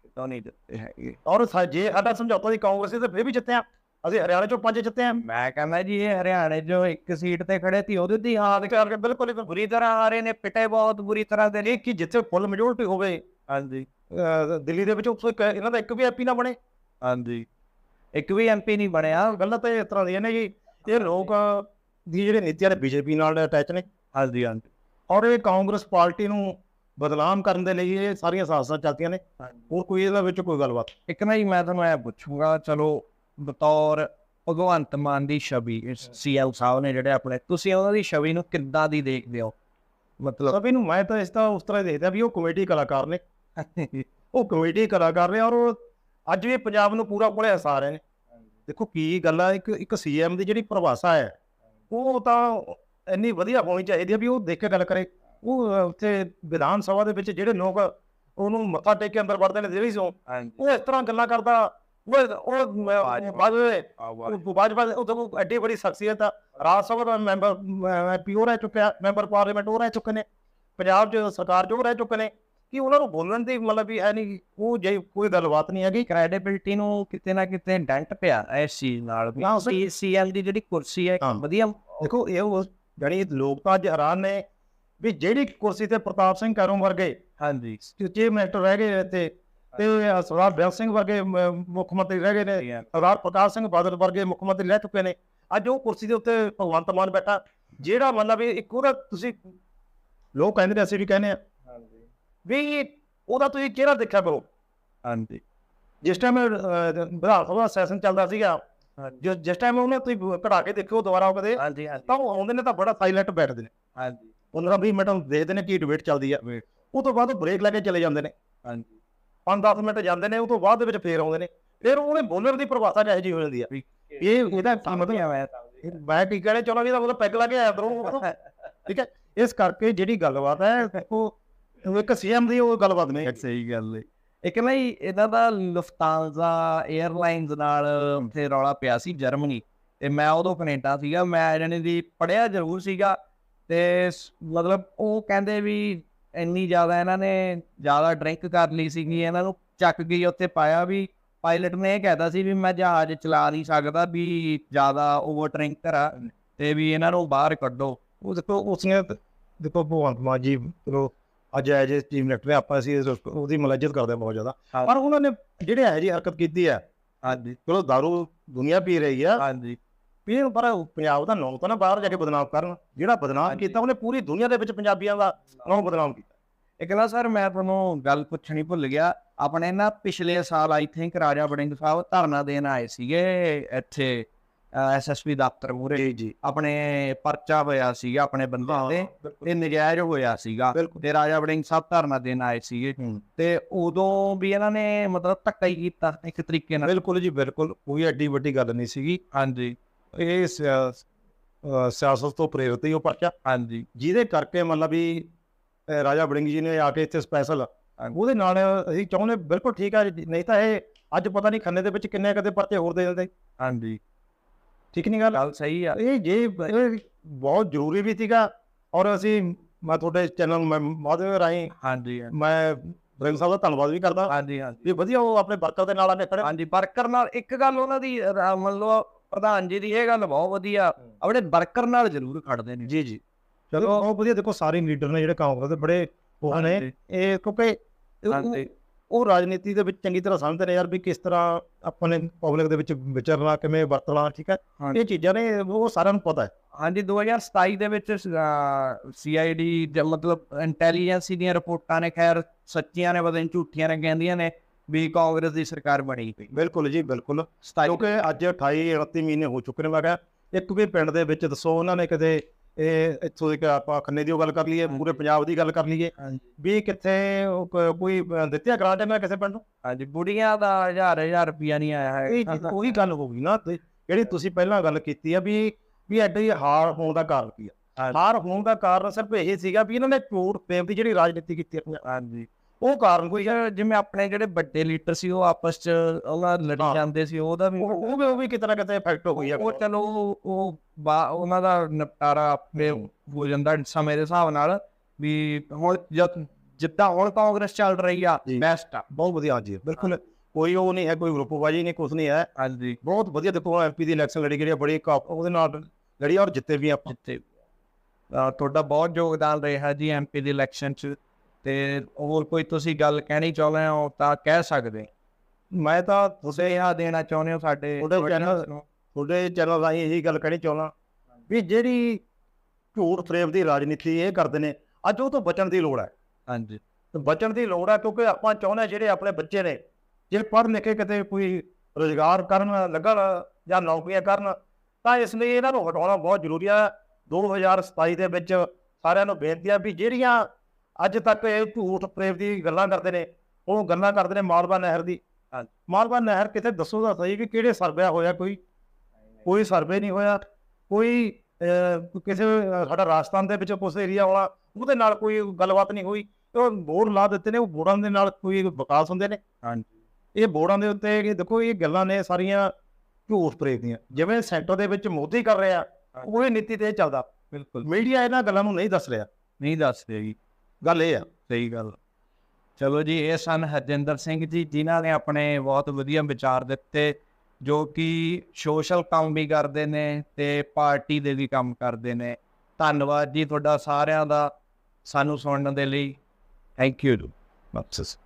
ਕਿਤੋਂ ਨਹੀਂ ਦਿੱਤੇ ਹੈਗੇ। ਔਰ ਸਾ- ਜੇ ਸਾਡਾ ਸਮਝੌਤਾ ਦੀ ਕਾਂਗਰਸ ਸੀ ਤਾਂ ਫਿਰ ਵੀ ਜਿੱਤੇ ਆ। ਅਸੀਂ ਹਰਿਆਣਾ ਚੋਂ ਪੰਜ ਜਿੱਤੇ ਆ। ਮੈਂ ਕਹਿੰਦਾ ਜੀ ਇਹ ਹਰਿਆਣੇ 'ਚੋਂ ਇੱਕ ਸੀਟ ਤੇ ਖੜੇ ਸੀ ਉਹਦੇ ਦੀ ਹਾਰ ਕਰਕੇ ਬਿਲਕੁਲ ਹੀ ਬੁਰੀ ਤਰ੍ਹਾਂ ਹਾਰੇ ਨੇ ਪਿਟੇ ਬਹੁਤ ਬੁਰੀ ਤਰ੍ਹਾਂ ਦੇ ਨੇ। ਇਹ ਕਿ ਜਿੱਥੇ ਫੁੱਲ ਮੈਜੋਰਟੀ ਹੋਵੇ। ਹਾਂਜੀ। ਦਿੱਲੀ ਦੇ ਵਿੱਚ ਉੱਥੋਂ ਇੱਕ ਇਹਨਾਂ ਦਾ ਇੱਕ ਵੀ ਐਪੀ ਨਾ ਬਣੇ। ਹਾਂਜੀ। ਇੱਕ ਵੀ ਐਮਪੀ ਨਹੀਂ ਬਣਿਆ ਗੱਲਾਂ ਤਾਂ ਇਸ ਤਰ੍ਹਾਂ ਦੀਆਂ ਨੇ ਜੀ ਇਹ ਲੋਕ ਦੀ ਜਿਹੜੇ ਨੀਤੀਆਂ ਨੇ ਬੀਜੇਪੀ ਨਾਲ ਅਟੈਚ ਨੇ। ਹਾਂਜੀ ਹਾਂਜੀ। ਔਰ ਇਹ ਕਾਂਗਰਸ ਪਾਰਟੀ ਨੂੰ ਬਦਨਾਮ ਕਰਨ ਦੇ ਲਈ ਇਹ ਸਾਰੀਆਂ ਸਾਜ਼ਿਸ਼ਾਂ ਚੱਲਦੀਆਂ ਨੇ। ਹੋਰ ਕੋਈ ਇਹਦੇ ਵਿੱਚ ਕੋਈ ਗੱਲਬਾਤ? ਇੱਕ ਨਾ ਜੀ ਮੈਂ ਤੁਹਾਨੂੰ ਇਹ ਪੁੱਛੂੰਗਾ ਚਲੋ ਬਤੌਰ ਭਗਵੰਤ ਮਾਨ ਦੀ ਛਵੀ ਸੀਐਮ ਸਾਹਿਬ ਨੇ ਜਿਹੜੇ ਆਪਣੇ ਤੁਸੀਂ ਉਹਨਾਂ ਦੀ ਛਵੀ ਨੂੰ ਕਿੱਦਾਂ ਦੀ ਦੇਖਦੇ ਹੋ? ਮਤਲਬ ਸਭੀ ਨੂੰ ਮੈਂ ਤਾਂ ਇਸ ਤਾਂ ਉਸ ਤਰ੍ਹਾਂ ਦੇਖਦਾ ਵੀ ਉਹ ਕਮੇਡੀ ਕਲਾਕਾਰ ਨੇ। [LAUGHS] ਉਹ ਕਮੇਡੀ ਕਲਾਕਾਰ ਨੇ ਔਰ ਉਹ ਅੱਜ ਵੀ ਪੰਜਾਬ ਨੂੰ ਪੂਰਾ ਕੋਲੇ ਹਸਾ ਰਹੇ ਨੇ। ਦੇਖੋ ਕੀ ਗੱਲ ਆ ਇੱਕ ਇੱਕ ਸੀਐਮ ਦੀ ਜਿਹੜੀ ਪਰਿਭਾਸ਼ਾ ਹੈ ਉਹ ਤਾਂ ਇੰਨੀ ਵਧੀਆ ਹੋਣੀ ਚਾਹੀਦੀ ਹੈ ਵੀ ਉਹ ਦੇਖ ਕੇ ਗੱਲ ਕਰੇ। ਉਹ ਉੱਥੇ ਵਿਧਾਨ ਸਭਾ ਦੇ ਵਿੱਚ ਜਿਹੜੇ ਲੋਕ ਉਹਨੂੰ ਮੱਥਾ ਟੇਕ ਕੇ ਅੰਦਰ ਵੜਦੇ ਨੇ ਜਿਹੜੀ ਸੋ ਉਹ ਇਸ ਤਰ੍ਹਾਂ ਗੱਲਾਂ ਕਰਦਾ ਉਹ ਉਹ ਬਾਜਵਾ ਉਹ ਤਾਂ ਐਡੀ ਬੜੀ ਸ਼ਖਸੀਅਤ ਆ। ਰਾਜ ਸਭਾ ਦਾ ਮੈਂਬਰ ਪੀਓ ਰਹਿ ਚੁੱਕਿਆ ਮੈਂਬਰ ਪਾਰਲੀਮੈਂਟ ਉਹ ਰਹਿ ਚੁੱਕੇ ਨੇ। ਪੰਜਾਬ 'ਚ ਸਰਕਾਰ 'ਚ ਉਹ ਰਹਿ ਚੁੱਕੇ ਨੇ। ਕਿ ਉਹਨਾਂ ਨੂੰ ਬੋਲਣ ਦੀ ਮਤਲਬ ਵੀ ਨਹੀਂ ਉਹ ਜੇ ਕੋਈ ਗੱਲਬਾਤ ਨਹੀਂ ਹੈਗੀ। ਕ੍ਰੈਡੀਬਿਲਟੀ ਨੂੰ ਕਿਤੇ ਨਾ ਕਿਤੇ ਡੈਂਟ ਪਿਆ ਇਸ ਚੀਜ਼ ਨਾਲ ਵੀ। ਸੀਐਮ ਦੀ ਜਿਹੜੀ ਕੁਰਸੀ ਹੈ। ਵਧੀਆ ਦੇਖੋ ਇਹ ਉਹ ਜਿਹੜੀ ਲੋਕ ਤਾਂ ਅੱਜ ਹੈਰਾਨ ਨੇ ਵੀ ਜਿਹੜੀ ਕੁਰਸੀ ਤੇ ਪ੍ਰਤਾਪ ਸਿੰਘ ਕਾਰੋਂ ਵਰਗੇ ਹਾਂਜੀ। ਚੀਫ ਮਿਨਿਸਟਰ ਰਹਿ ਗਏ ਤੇ ਤੇ ਸਰਦਾਰ ਬੇਅੰਤ ਸਿੰਘ ਵਰਗੇ ਮੁੱਖ ਮੰਤਰੀ ਰਹਿ ਗਏ ਨੇ। ਸਰਦਾਰ ਪ੍ਰਕਾਸ਼ ਸਿੰਘ ਬਾਦਲ ਵਰਗੇ ਮੁੱਖ ਮੰਤਰੀ ਰਹਿ ਚੁੱਕੇ ਨੇ। ਅੱਜ ਉਹ ਕੁਰਸੀ ਦੇ ਉੱਤੇ ਭਗਵੰਤ ਮਾਨ ਬੈਠਾ। ਜਿਹੜਾ ਮਤਲਬ ਇੱਕ ਉਹਦਾ ਤੁਸੀਂ ਲੋਕ ਕਹਿੰਦੇ ਨੇ ਅਸੀਂ ਵੀ ਕਹਿੰਦੇ ਆ ਵੀ ਉਹਦਾ ਤੁਸੀਂ ਚਿਹਰਾ ਦੇਖਿਆ ਕਰੋ। ਹਾਂਜੀ। ਜਿਸ ਟਾਈਮ ਵਿਧਾਨ ਸਭਾ ਸੈਸ਼ਨ ਚੱਲਦਾ ਸੀਗਾ। ਜਿਸ ਜਿਸ ਟਾਈਮ ਉਹਨੇ ਤੁਸੀਂ ਕਢਾ ਕੇ ਦੇਖਿਓ ਦੁਬਾਰਾ ਕਦੇ ਹਾਂਜੀ ਤਾਂ ਉਹ ਆਉਂਦੇ ਨੇ ਤਾਂ ਬੜਾ ਸਾਇਲੈਂਟ ਬੈਠਦੇ ਨੇ ਹਾਂਜੀ। 15 20 ਮਿੰਟ ਦੇਖਦੇ ਨੇ ਕੀ ਡਿਬੇਟ ਚੱਲਦੀ ਆ। ਉਹ ਤੋਂ ਬਾਅਦ ਉਹ ਬ੍ਰੇਕ ਲੈ ਕੇ ਚਲੇ ਜਾਂਦੇ ਨੇ। ਹਾਂਜੀ। 5-10 ਮਿੰਟ ਜਾਂਦੇ ਨੇ ਉਹ ਤੋਂ ਬਾਅਦ ਦੇ ਵਿੱਚ ਫੇਰ ਆਉਂਦੇ ਨੇ। ਫਿਰ ਉਹਨੇ ਬੋਲਰ ਦੀ ਪਰਿਭਾਸ਼ਾ ਜਿਹੋ ਹੋ ਜਾਂਦੀ ਆ। ਇਹ ਇਹਦਾ ਮਤਲਬ? ਇਹ ਮੈਂ ਕੀ ਕਹਣੇ ਚਲੋ ਵੀ ਇਹਦਾ ਮਤਲਬ ਪੈਗ ਲਾ ਕੇ ਆਇਆ ਅੰਦਰੋਂ। [LAUGHS] ਠੀਕ ਹੈ? ਇਸ ਕਰਕੇ ਜਿਹੜੀ ਗੱਲਬਾਤ ਹੈ ਉਹ ਉਹ ਇੱਕ ਸੀਐਮ ਦੀ ਉਹ ਗੱਲਬਾਤ ਨਹੀਂ। ਸਹੀ ਗੱਲ ਹੈ ਇੱਕ ਨਾ ਇਹਨਾਂ ਦਾ ਲੁਫਤਾਂਜ਼ਾ 에ਅਰਲਾਈਨਸ ਨਾਲ ਉੱਥੇ ਰੌਲਾ ਪਿਆ ਸੀ ਜਰਮਨੀ। ਤੇ ਮੈਂ ਉਦੋਂ ਕੈਨੇਡਾ ਸੀਗਾ ਮੈਂ ਇਹਨਾਂ ਦੀ ਪੜਿਆ ਜ਼ਰੂਰ ਸੀਗਾ। ਤੇ ਮਤਲਬ ਉਹ ਕਹਿੰਦੇ ਵੀ ਇੰਨੀ ਜ਼ਿਆਦਾ ਇਹਨਾਂ ਨੇ ਜ਼ਿਆਦਾ ਡਰਿੰਕ ਕਰ ਲਈ ਸੀਗੀ ਇਹਨਾਂ ਨੂੰ ਚੱਕ ਗਈ ਉੱਥੇ ਪਾਇਆ ਵੀ ਪਾਇਲਟ ਨੇ ਇਹ ਕਹਿਤਾ ਸੀ ਵੀ ਮੈਂ ਜਹਾਜ਼ ਚਲਾ ਨਹੀਂ ਸਕਦਾ ਵੀ ਜ਼ਿਆਦਾ ਓਵਰ ਡਰਿੰਕ ਆ ਤੇ ਵੀ ਇਹਨਾਂ ਨੂੰ ਬਾਹਰ ਕੱਢੋ। ਉਹ ਦੇਖੋ ਉਸਨੇ ਦੇਖੋ ਭਗਵੰਤ ਮਾਨ ਜੀ ਚਲੋ ਅੱਜ ਐਜ ਚੀਫ ਮਿਨਿਸਟਰ ਨੇ ਆਪਾਂ ਅਸੀਂ ਉਹਦੀ ਮਲਾਜਤ ਕਰਦੇ ਬਹੁਤ ਜ਼ਿਆਦਾ। ਪਰ ਉਹਨਾਂ ਨੇ ਜਿਹੜੇ ਹੈ ਜੀ ਹਰਕਤ ਕੀਤੀ ਹੈ ਹਾਂਜੀ। ਚਲੋ दारू ਦੁਨੀਆ ਪੀ ਰਹੀ ਆ। ਹਾਂਜੀ। ਇਹ ਪਰ ਪੰਜਾਬ ਦਾ ਨਾਮ ਤਾਂ ਨਾ ਬਾਹਰ ਜਾ ਕੇ ਬਦਨਾਮ ਕਰਨ ਜਿਹੜਾ ਬਦਨਾਮ। ਕੀਤਾ ਉਹਨੇ ਪੂਰੀ ਦੁਨੀਆ ਦੇ ਵਿੱਚ ਪੰਜਾਬੀਆਂ ਦਾ ਨਾਮ ਬਦਨਾਮ ਕੀਤਾ। ਇੱਕ ਨਾ ਸਰ ਮੈਂ ਤੁਹਾਨੂੰ ਗੱਲ ਪੁੱਛਣੀ ਭੁੱਲ ਗਿਆ। ਆਪਣੇ ਨਾ ਪਿਛਲੇ ਸਾਲ ਆਈ ਥਿੰਕ ਰਾਜਾ ਵੜਿੰਗ ਸਾਹਿਬ ਧਰਨਾ ਦੇਣ ਆਏ ਸੀਗੇ ਇੱਥੇ। ਐਸਐਸਪੀ ਦਫ਼ਤਰ ਮੂਰੇ ਜੀ ਜੀ। ਆਪਣੇ ਪਰਚਾ ਹੋਇਆ ਸੀਗਾ ਆਪਣੇ ਬੰਦਿਆਂ ਦੇ ਤੇ ਨਜਾਇਜ਼ ਹੋਇਆ ਸੀਗਾ ਤੇ ਰਾਜਾ ਵੜਿੰਗ ਸਾਹਿਬ ਧਰਨਾ ਦੇਣ ਆਏ ਸੀਗੇ। ਤੇ ਉਦੋਂ ਵੀ ਇਹਨਾਂ ਨੇ ਮਤਲਬ ਧੱਕਾ ਹੀ ਕੀਤਾ ਇੱਕ ਤਰੀਕੇ ਨਾਲ। ਬਿਲਕੁਲ ਜੀ ਬਿਲਕੁਲ। ਕੋਈ ਐਡੀ ਵੱਡੀ ਗੱਲ ਨਹੀਂ ਸੀਗੀ। ਹਾਂਜੀ। ਇਹ ਸਿਆਸਤ ਤੋਂ ਪ੍ਰੇਰਿਤ ਹੀ ਉਹ ਪਰਚਾ। ਹਾਂਜੀ। ਜਿਹਦੇ ਕਰਕੇ ਮਤਲਬ ਵੀ ਰਾਜਾ ਵੜਿੰਗ ਜੀ ਨੇ ਆ ਕੇ ਇੱਥੇ ਸਪੈਸ਼ਲ ਉਹਦੇ ਨਾਲ ਅਸੀਂ ਚਾਹੁੰਦੇ ਬਿਲਕੁਲ ਠੀਕ ਆ ਨਹੀਂ ਤਾਂ ਇਹ ਅੱਜ ਪਤਾ ਨਹੀਂ ਖੰਨੇ ਦੇ ਵਿੱਚ ਕਿੰਨੇ ਕਦੇ ਪਰਚੇ ਹੋਰ ਦੇ ਦਿੰਦੇ। ਹਾਂਜੀ। ਠੀਕ ਨਹੀਂ ਗੱਲ? ਗੱਲ ਸਹੀ ਆ। ਇਹ ਜੇ ਇਹ ਬਹੁਤ ਜ਼ਰੂਰੀ ਵੀ ਸੀਗਾ ਔਰ ਅਸੀਂ ਮੈਂ ਤੁਹਾਡੇ ਚੈਨਲ ਮੈਂ ਮਾਧਵ ਰਾਹੀਂ ਹਾਂਜੀ ਮੈਂ ਵੜਿੰਗ ਸਾਹਿਬ ਦਾ ਧੰਨਵਾਦ ਵੀ ਕਰਦਾ। ਹਾਂਜੀ ਹਾਂਜੀ। ਵੀ ਵਧੀਆ ਉਹ ਆਪਣੇ ਵਰਕਰ ਦੇ ਨਾਲ ਆਨੇ ਖੜੇ। ਹਾਂਜੀ ਵਰਕਰ ਨਾਲ ਇੱਕ ਗੱਲ ਉਹਨਾਂ ਦੀ ਮੰਨ ਲਓ ਪ੍ਰਧਾਨ ਜੀ ਦੀ ਇਹ ਗੱਲ ਬਹੁਤ ਵਧੀਆ। ਆਪਣੇ ਵਰਕਰ ਨਾਲ ਜ਼ਰੂਰ ਖੜਦੇ ਨੇ। ਜੀ ਜੀ। ਚਲੋ। ਬਹੁਤ ਵਧੀਆ। ਦੇਖੋ ਸਾਰੇ ਲੀਡਰ ਨੇ ਜਿਹੜੇ ਕਾਂਗਰਸ ਦੇ ਬੜੇ ਉਹ ਨੇ। ਇਹ ਕਿਉਂਕਿ ਉਹ- ਰਾਜਨੀਤੀ ਦੇ ਵਿੱਚ ਚੰਗੀ ਤਰ੍ਹਾਂ ਸਮਝਦੇ ਨੇ ਯਾਰ ਵੀ ਕਿਸ ਤਰ੍ਹਾਂ ਆਪਾਂ ਨੇ ਪਬਲਿਕ ਦੇ ਵਿੱਚ ਵਿਚਰਨਾ ਕਿਵੇਂ ਵਰਤਣਾ ਠੀਕ ਹੈ। ਇਹ ਚੀਜ਼ਾਂ ਨੇ ਉਹ ਸਾਰਿਆਂ ਨੂੰ ਪਤਾ ਹੈ। ਹਾਂਜੀ 2027 ਦੇ ਵਿੱਚ ਸੀਆਈਡੀ ਮਤਲਬ ਇੰਟੈਲੀਜੈਂਸ ਦੀਆਂ ਰਿਪੋਰਟਾਂ ਨੇ ਖੈਰ ਸੱਚੀਆਂ ਨੇ ਨਹੀਂ ਝੂਠੀਆਂ ਨੇ ਕਹਿੰਦੀਆਂ ਨੇ ਵੀ ਕਾਂਗਰਸ ਦੀ ਸਰਕਾਰ ਬਣੀ ਪਈ। ਬਿਲਕੁਲ ਜੀ ਬਿਲਕੁਲ। 27 ਕਿਉਂਕਿ ਅੱਜ 28 29 ਮਹੀਨੇ ਹੋ ਚੁੱਕੇ ਨੇ ਮੈਂ ਕਿਹਾ ਇੱਕ ਵੀ ਪਿੰਡ ਦੇ ਵਿੱਚ ਦੱਸੋ ਉਹਨਾਂ ਨੇ ਕਿਤੇ ਇਹ ਇੱਥੋਂ ਦੀ ਆਪਾਂ ਖੰਨੇ ਦੀ ਉਹ ਗੱਲ ਕਰ ਲਈਏ ਪੂਰੇ ਪੰਜਾਬ ਦੀ ਗੱਲ ਕਰ ਲਈਏ। ਵੀ ਕਿੱਥੇ ਉਹ ਕ- ਕੋਈ ਅ, ਦਿੱਤਿਆ ਗ੍ਰਾਂਟ ਇਹਨਾਂ ਕਿਸੇ ਪਿੰਡ ਨੂੰ? ਹਾਂਜੀ ਬੁੜੀਆਂ ਦਾ ਹਜ਼ਾਰ ਹਜ਼ਾਰ ਰੁਪਿਆ ਨਹੀਂ ਆਇਆ ਇਹ ਹੈ ਉਹੀ ਗੱਲ ਹੋ ਗਈ ਨਾ ਤੇ ਜਿਹੜੀ ਤੁਸੀਂ ਪਹਿਲਾਂ ਗੱਲ ਕੀਤੀ ਆ ਵੀ ਵੀ ਐਡੀ ਹਾਰ ਹੋਣ ਦਾ ਕਾਰਨ ਕੀ ਆ? ਹਾਂਜੀ। ਹਾਰ ਹੋਣ ਦਾ ਕਾਰਨ ਸਿਰਫ ਇਹ ਸੀਗਾ ਵੀ ਇਹਨਾਂ ਨੇ ਝੂਠ ਪ੍ਰੇਮ ਦੀ ਜਿਹੜੀ ਰਾਜਨੀਤੀ ਕੀਤੀ ਆ। ਪੰਜਾਬ- ਹਾਂਜੀ। ਉਹ ਕਾਰਨ ਕੋਈ ਕੋਈ ਜਿਵੇਂ ਆਪਣੇ ਜਿਹੜੇ ਵੱਡੇ ਲੀਡਰ ਸੀ ਉਹ ਆਪਸ ਚ ਉਹਨਾਂ ਲੜੀ ਹਾਂ। ਜਾਂਦੇ ਸੀ ਉਹਦਾ ਵੀ ਉਹ ਵੀ ਉਹ ਵੀ ਕਿਤੇ ਨਾ ਕਿਤੇ ਇਫੈਕਟ ਹੋਈ ਆ। ਉਹ ਚਲੋ ਉਹ ਉਹਨਾਂ ਦਾ ਨਿਪਟਾਰਾ ਆਪੇ ਹੋ। ਜਾਂਦਾ ਸਮੇਂ ਦੇ ਹਿਸਾਬ ਨਾਲ ਵੀ ਹੁਣ ਜਦ ਜਿੱਦਾਂ ਹੁਣ ਕਾਂਗਰਸ ਚੱਲ ਰਹੀ ਆ ਜੀ। ਬੈਸਟ ਆ। ਬਹੁਤ ਵਧੀਆ ਹਾਂਜੀ। ਬਿਲਕੁਲ ਕੋਈ ਉਹ ਨਹੀਂ ਹੈ ਕੋਈ ਗਰੁੱਪਬਾਜੀ ਨਹੀਂ ਕੁਝ ਨਹੀਂ ਹੈ। ਹਾਂਜੀ। ਬਹੁਤ ਵਧੀਆ ਦੇਖੋ ਐਮਪੀ ਦੀ ਇਲੈਕਸ਼ਨ ਲੜੀ ਗਈ ਬੜੀ ਉਹਦੇ ਨਾਲ ਲੜੀ ਔਰ ਜਿੱਤੇ ਵੀ ਆਪਾਂ। ਜਿੱਤੇ। ਤੁਹਾਡਾ ਬਹੁਤ ਯੋਗਦਾਨ ਰਿਹਾ ਜੀ ਐਮਪੀ ਦੀ ਇਲੈਕਸ਼ਨ ਚ। ਤੇ ਹੋਰ ਕੋਈ ਤੁਸੀਂ ਗੱਲ ਕਹਿਣੀ ਚਾਹੁੰਦੇ ਹੋ ਤਾਂ ਕਹਿ ਸਕਦੇ। ਮੈਂ ਤਾਂ ਤੁਸੀਂ ਇਹ ਦੇਣਾ ਚਾਹੁੰਦੇ ਹੋ ਸਾਡੇ ਤੁਹਾਡੇ ਨੂੰ। ਤੁਹਾਡੇ ਚੈਨਲ ਰਾਹੀਂ ਇਹੀ ਗੱਲ ਕਹਿਣੀ ਚਾਹੁੰਦਾ ਵੀ ਜਿਹੜੀ ਝੂਠ ਫਰੇਬ ਦੀ ਰਾਜਨੀਤੀ ਇਹ ਕਰਦੇ ਨੇ ਅੱਜ ਉਹ ਤੋਂ ਬਚਣ ਦੀ ਲੋੜ ਹੈ। ਹਾਂਜੀ। ਬਚਣ ਦੀ ਲੋੜ ਹੈ ਕਿਉਂਕਿ ਆਪਾਂ ਚਾਹੁੰਦੇ ਜਿਹੜੇ ਆਪਣੇ ਬੱਚੇ ਨੇ ਜੇ ਪੜ੍ਹ ਲਿਖ ਕਿਤੇ ਕੋਈ ਰੋਜ਼ਗਾਰ ਕਰਨ ਲੱਗਣ ਜਾਂ ਨੌਕਰੀਆਂ ਕਰਨ ਤਾਂ ਇਸ ਲਈ ਇਹਨਾਂ ਨੂੰ ਹਟਾਉਣਾ ਬਹੁਤ ਜ਼ਰੂਰੀ ਹੈ। 2027 ਦੇ ਵਿੱਚ ਸਾਰਿਆਂ ਨੂੰ ਬੇਨਤੀ ਹੈ ਵੀ ਜਿਹੜੀਆਂ ਅੱਜ ਤੱਕ ਇਹ ਝੂਠ ਪ੍ਰੇਮ ਦੀ ਗੱਲਾਂ ਕਰਦੇ ਨੇ ਉਹ ਗੱਲਾਂ ਕਰਦੇ ਨੇ ਮਾਲਵਾ ਨਹਿਰ ਦੀ। ਮਾਲਵਾ ਨਹਿਰ ਕਿਤੇ ਦੱਸੋ ਤਾਂ ਸਹੀ ਕਿ ਕਿਹੜੇ ਸਰਵੇ ਹੋਇਆ ਕੋਈ? ਕੋਈ ਸਰਵੇ ਨਹੀਂ ਹੋਇਆ। ਕੋਈ ਕਿਸੇ ਸਾਡਾ ਰਾਜਸਥਾਨ ਦੇ ਵਿੱਚ ਕੁਛ ਏਰੀਆ ਵਾਲਾ ਉਹਦੇ ਨਾਲ ਕੋਈ ਗੱਲਬਾਤ ਨਹੀਂ ਹੋਈ। ਉਹ ਬੋਰਡ ਲਾ ਦਿੱਤੇ ਨੇ ਉਹ ਬੋਰਡਾਂ ਦੇ ਨਾਲ ਕੋਈ ਵਿਕਾਸ ਹੁੰਦੇ ਨੇ। ਹਾਂਜੀ। ਇਹ ਬੋਰਡਾਂ ਦੇ ਉੱਤੇ ਇਹ ਦੇਖੋ ਇਹ ਗੱਲਾਂ ਨੇ ਸਾਰੀਆਂ ਝੂਠ ਪ੍ਰੇਮ ਦੀਆਂ। ਜਿਵੇਂ ਸੈਂਟਰ ਦੇ ਵਿੱਚ ਮੋਦੀ ਕਰ ਰਿਹਾ ਉਹ ਨੀਤੀ ਤੇ ਚੱਲਦਾ। ਬਿਲਕੁਲ। ਮੀਡੀਆ ਇਹਨਾਂ ਗੱਲਾਂ ਨੂੰ ਨਹੀਂ ਦੱਸ ਰਿਹਾ। ਨਹੀਂ ਦੱਸਦੇ ਜੀ। ਗੱਲ ਇਹ ਆ। ਸਹੀ ਗੱਲ। ਚਲੋ ਜੀ, ਇਹ ਸਨ ਹਰਜਿੰਦਰ ਸਿੰਘ ਜੀ, ਜਿਨ੍ਹਾਂ ਨੇ ਆਪਣੇ ਬਹੁਤ ਵਧੀਆ ਵਿਚਾਰ ਦਿੱਤੇ, ਜੋ ਕਿ ਸੋਸ਼ਲ ਕੰਮ ਵੀ ਕਰਦੇ ਨੇ ਤੇ ਪਾਰਟੀ ਦੇ ਵੀ ਕੰਮ ਕਰਦੇ ਨੇ। ਧੰਨਵਾਦ ਜੀ ਤੁਹਾਡਾ ਸਾਰਿਆਂ ਦਾ ਸਾਨੂੰ ਸੁਣਨ ਦੇ ਲਈ। Thank you bus